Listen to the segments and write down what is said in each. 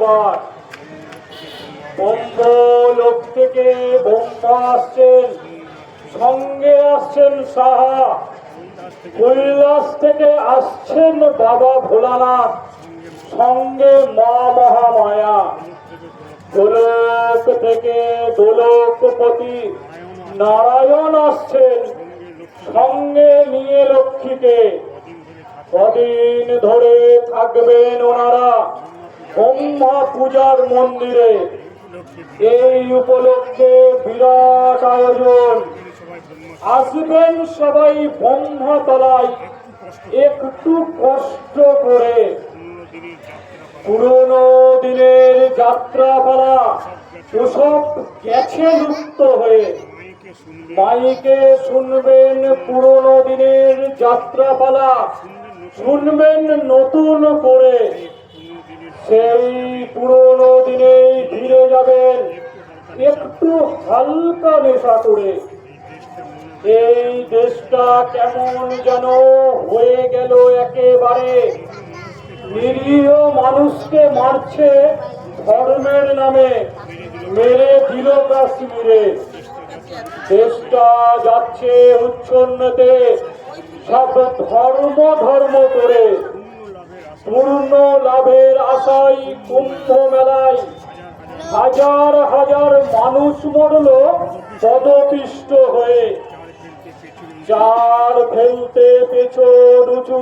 একবার বম্ব লোক থেকে বম্ব আসছেন, সঙ্গে আসছেন সাহা। কৈলাস থেকে আসছেন বাবা ভোলানাথ, সঙ্গে মা মহামায়া। গোলক থেকে গোলকপতি নারায়ণ আসছেন, সঙ্গে নিয়ে লক্ষ্মীকে। কদিন ধরে থাকবেন ওনারা। ব্রহ্মা পূজার মন্দিরে। এই উপলক্ষে বিরাট আয়োজন। আসবেন সবাই ব্রহ্মতলায়। একটু কষ্ট করে। পুরনো দিনের যাত্রাপালা ওসব গেছে লুপ্ত হয়ে। মাইকে শুনবেন পুরনো দিনের যাত্রাপালা। শুনবেন নতুন করে। সেই পুরনো দিনেই ফিরে যাবেন। একটু হালকা নেশা করে। এই দেশটা কেমন যেন হয়ে গেল একেবারে। নিরীহ মানুষকে মারছে ধর্মের নামে। মেরে দিল কাশ্মীরে। দেশটা যাচ্ছে উচ্ছন্নতে। সব ধর্ম ধর্ম করে। পূর্ণ লাভের আশায় কুম্ভ মেলায় হাজার হাজার মানুষ মরল পদপিষ্ট হয়ে। চার ফেলতে পেছন উঁচু,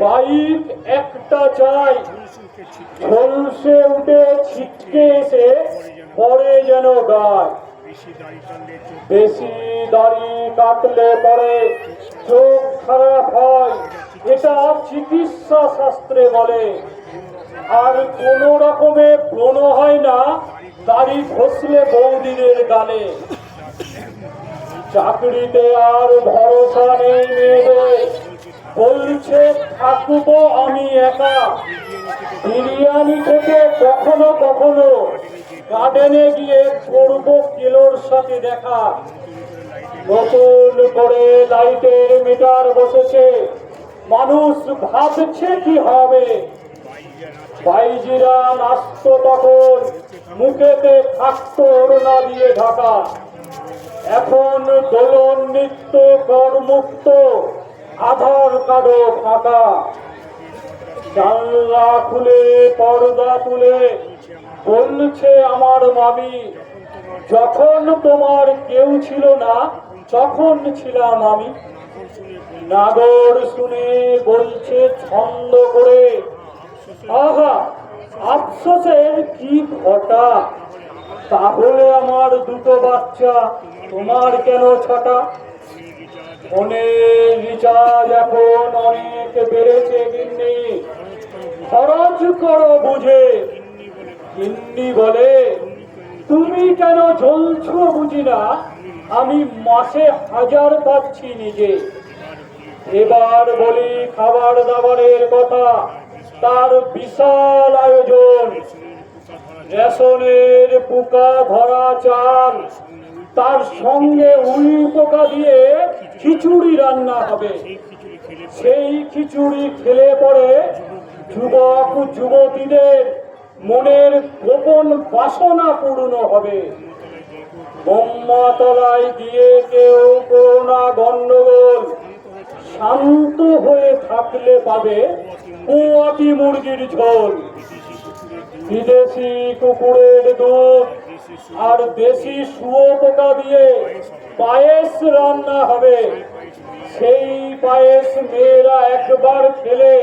বাইক একটা চাই। ঝলসে উঠে ছিটকে এসে পরে যেন গায়। বেশি দাড়ি কাটলে পরে চোখ খারাপ হয়। এটা চিকিৎসা শাস্ত্রে বলে। আর কোন রকমে ব্রণ হয় না, দাড়ি ঘষলে বৌদিদের গালে। চাকরিতে আর ভরসা নেই মেয়েদের। বলছে, থাকব আমি একা। বিরিয়ানি থেকে কখনো কখনো গার্ডেনে গিয়ে করব কিলোর সাথে দেখা। নতুন করে লাইটের মিটার বসেছে। মানুষ ভাবছে কি হবে? বাইজিরা নাচত তখন, মুখেতে থাকতো ওড়না দিয়ে ঢাকা। এখন দোলন নৃত্য করমুক্ত, আধার কার্ডও ফাঁকা। জানলা খুলে, পর্দা তুলে, বলছে আমার মামি, যখন তোমার কেউ ছিল না, তখন ছিলাম আমি। নাগর শুনে বলছে, ছন্দ করে, আহা, আফসোসের কি ঘটা? তাহলে আমার দুটো বাচ্চা, তোমার কেন ছটা? ফোনের রিচার্জ এখন অনেক বেড়েছে, গিন্নি। খরচ করো বুঝে। গিন্নি বলে, তুমি কেন জ্বলছো বুঝি না? আমি মাসে হাজার পাচ্ছি নিজে। এবার বলি খাবার দাবারের কথা, তার বিশাল আয়োজন। রেশনের পোকা ধরা চাল, তার সঙ্গে উই পোকা দিয়ে খিচুড়ি রান্না হবে। সেই খিচুড়ি খেলে পরে যুবক, যুবতীদের মনের গোপন বাসনা পূর্ণ হবে। বোম্মাতলায় গিয়ে কেউ করোনা গন্ডগোল শান্ত হয়ে থাকলে পাবে কুয়াতি মুরগির ঝোল। বিদেশি কুকুরের দুধ আর দেশি শুয়োপোকা দিয়ে পায়েস রান্না হবে। সেই পায়েস মেয়েরা একবার খেলে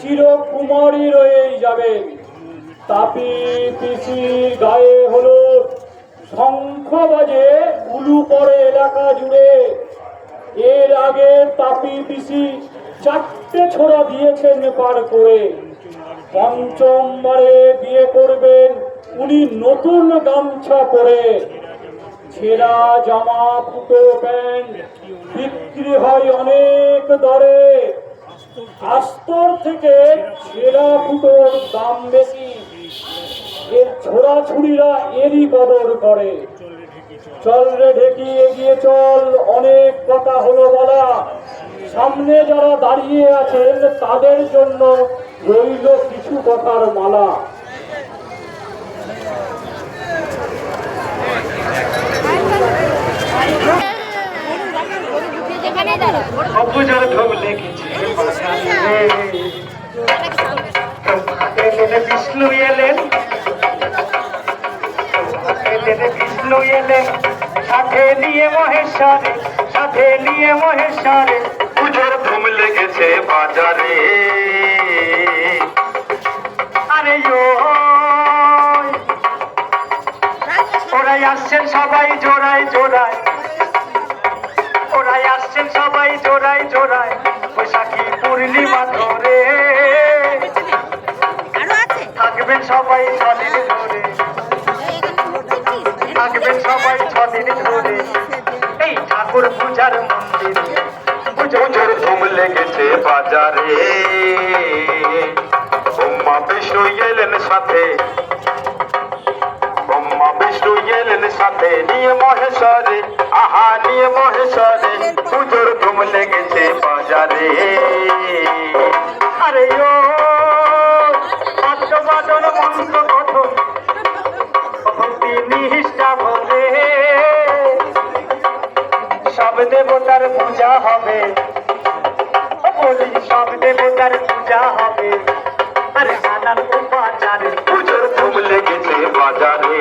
চিরকুমারী রয়েই যাবে। তাপি পিসির গায়ে হলুদ, শঙ্খ বাজে উলু পড়ে এলাকা জুড়ে এর আগে তাপি পিসি চারটে ছোড়া দিয়েছেন পার করে। পঞ্চমবারে বিয়ে করবেন, উনি নতুন গামছা পরে। ছেঁড়া জামা, ফুটো প্যান্ট, বিক্রি হয় অনেক দরে। আস্তর থেকে ছেঁড়া ফুটোর দাম বেশি। এর ছোড়াছুড়িরা এরই কদর করে। চল রে ঢেকি এগিয়ে চল, অনেক কথা হলো বলা। সামনে যারা দাঁড়িয়ে আছেন, তাদের জন্য রইল কিছু কথার মালা। দাঁড়ো ঢোক এলেন। বিষ্ণু বিষ্ণু এলেন সাথে নিয়ে মহেশ্বরে সাথে নিয়ে মহেশ্বরে পুজোর ধুম লেগেছে বাজারে। আরে ওরাই আসছেন সবাই জোড়ায় জোড়ায়, ওরাই আসছেন সবাই জোড়ায় জোড়ায়। বাজারে ব্রহ্মা, বিষ্ণু এলেন সাথে। ব্রহ্মা, বিষ্ণু এলেন সাথে। নিয়ে মহেশ্বরে, আহা, নিয়ে মহেশ্বরে, পুজোর ধুম লেগেছে বাজারে। আরে ও পদ্মবাদন মন্ত্র কথন ভক্তি নিষ্ঠা ভরে দেবতার পূজা হবে। দেবতার পূজা হবে। আরে নানান উপাচারে। পুজোর ধুম লেগেছে বাজারে।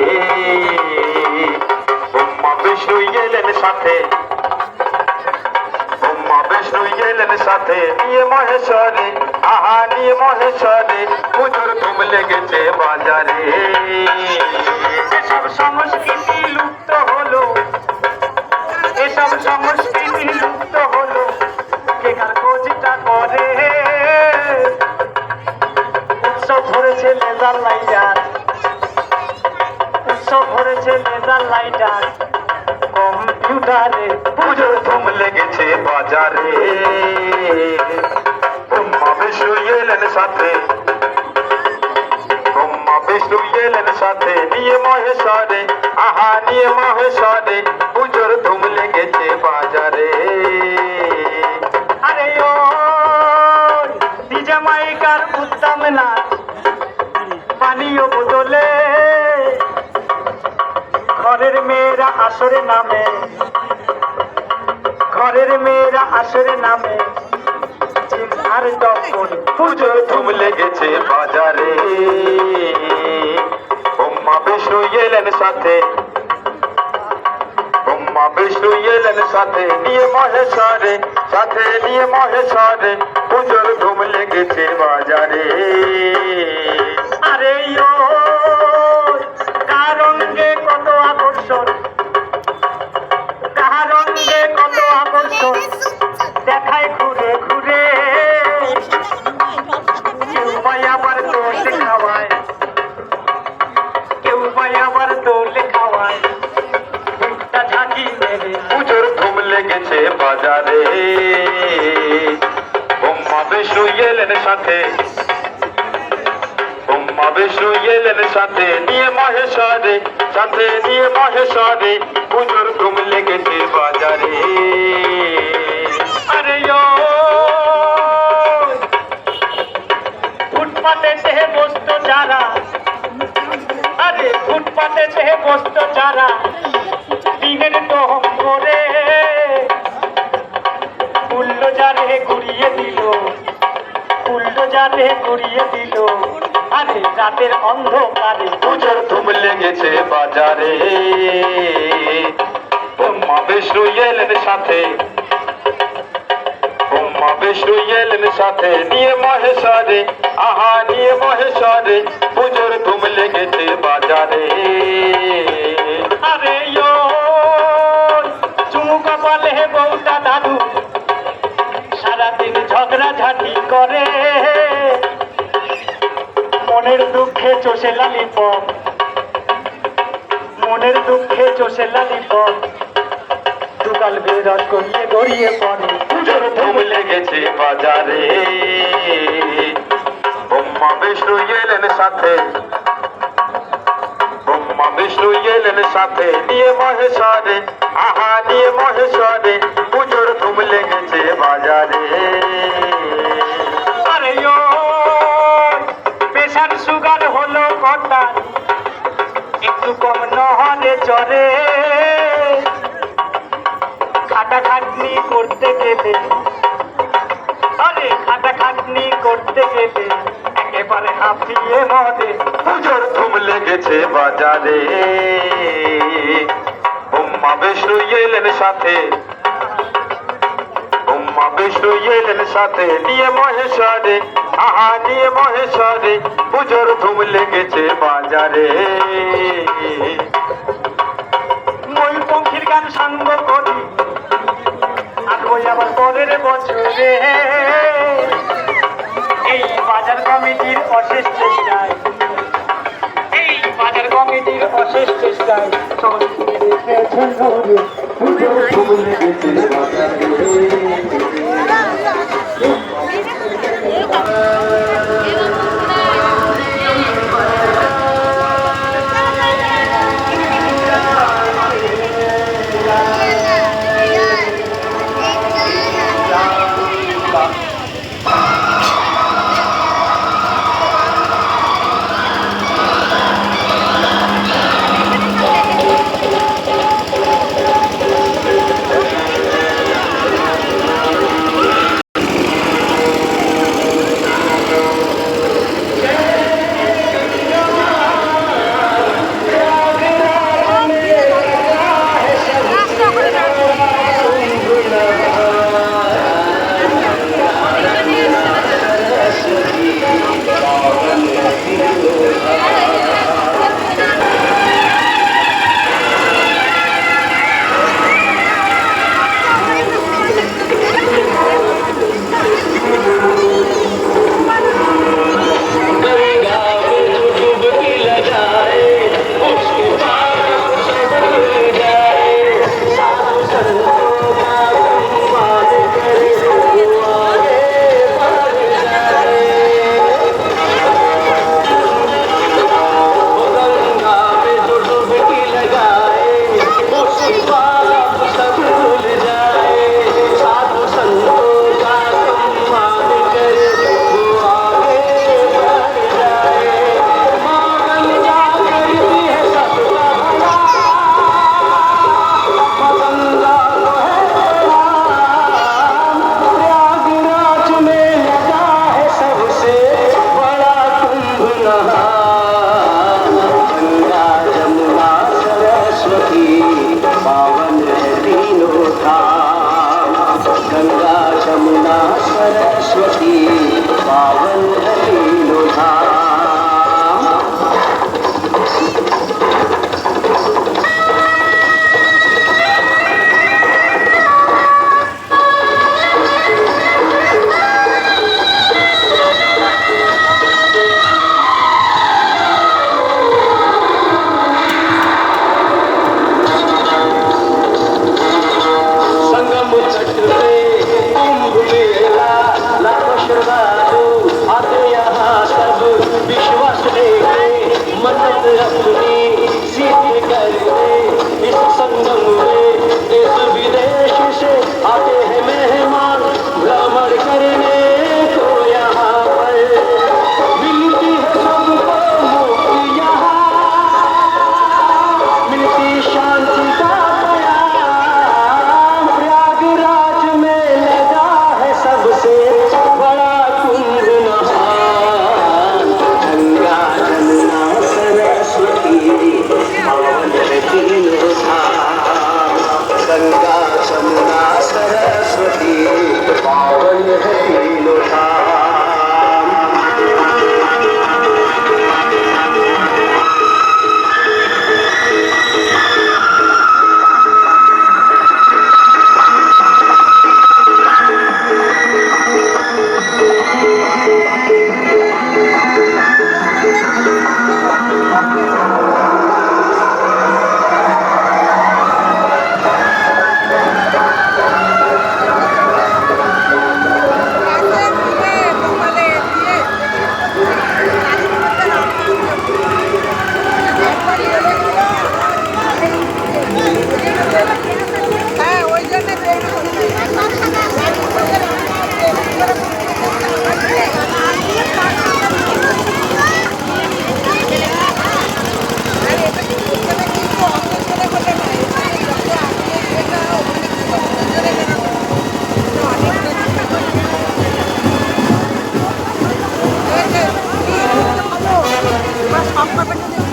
ব্রহ্মা বিষ্ণু এলেন সাথে। ব্রহ্মা বিষ্ণু এলেন সাথে। নিয়ে মহেশ্বরে আহা নিয়ে মহেশ্বরে। পুজোর ধুম লেগেছে বাজারে। এসব সংস্কৃতি লুপ্ত হলো। এসব সংস্কৃতি লুপ্ত হলো। করে উৎসব ভরেছে লেজার লাইটার উৎসব ভরেছে লেজার লাইটার কম্পিউটারে পুজোর ধুম লেগেছে বাজারে। ব্রহ্মা, বিষ্ণু এলেন সাথে। ব্রহ্মা, বিষ্ণু এলেন সাথে। নিয়ে মহেশ্বরে, আহা, নিয়ে মহেশ্বরে। আসরে নামে। ঘরের মেয়েরা আসরে নামে। আর টপন পুজোর ধুম লেগেছে বাজারে। ব্রহ্মা বিষ্ণু এলেন সাথে। ব্রহ্মা বিষ্ণু এলেন সাথে। নিয়ে মহেশ্বরে, সাথে নিয়ে মহেশ্বরে পুজোর ধুম লেগেছে বাজারে। আরে ও দেখায় ঘুরে ঘুরে? কেউ ভাই আবার দোল খাওয়ায়। কেউ ভাই আবার দোল খাওয়ায়। একটা ঝাঁকি মেরে পুজোর ধুম লেগেছে বাজারে। ব্রহ্মা বিষ্ণু এলেন সাথে। ব্রহ্মা বিষ্ণু এলেন সাথে। নিয়ে মহেশ্বরে সাথে নিয়ে মহেশ্বরে পুজোর ধুম লেগেছে বাজারে। ফুটপাতে চেহে বসতো যারা। আরে, ফুটপাতে চেহে বসতো যারা। দিনের দহম করে। উল্লো যারে ঘুরিয়ে দিল। উল্লো যারে ঘুরিয়ে দিল। আরে, রাতের অন্ধকারে পুজোর ধুম লেগেছে বাজারে। ব্রহ্মা বিষ্ণু এলেন সাথে। বিষ্ণু এলেন সাথে নিয়ে বিষ্ণু এলেন সাথে। বিষ্ণু এলেন সাথে। নিয়ে মহেশ্বরে, আহা, নিয়ে মহেশ্বরে, পুজোর ধুম লেগেছে বাজারে। আরে প্রেশার সুগার হলো কটা একটু কম নহলে চরে খাটা খাটনি করতে গেলে। আরে খাটা খাটনি করতে গেলে। একেবারে হাফিয়ে মদে পুজোর ধুম লেগেছে বাজারে। ব্রহ্মা বিষ্ণু এলেন সাথে। ব্রহ্মা বিষ্ণু এলেন সাথে। নিয়ে মহেশ্বরে আহা, নিয়ে মহেশ্বরে পুজোর ধুম লেগেছে বাজারে। ময়ূরপঙ্খীর গান সাঙ্গ করি, আর ওই আবার পরের বছরে। বাজার কমিটির অশেষ চেষ্টায় এই বাজার কমিটির অশেষ চেষ্টায় সংস্কৃতি mà bên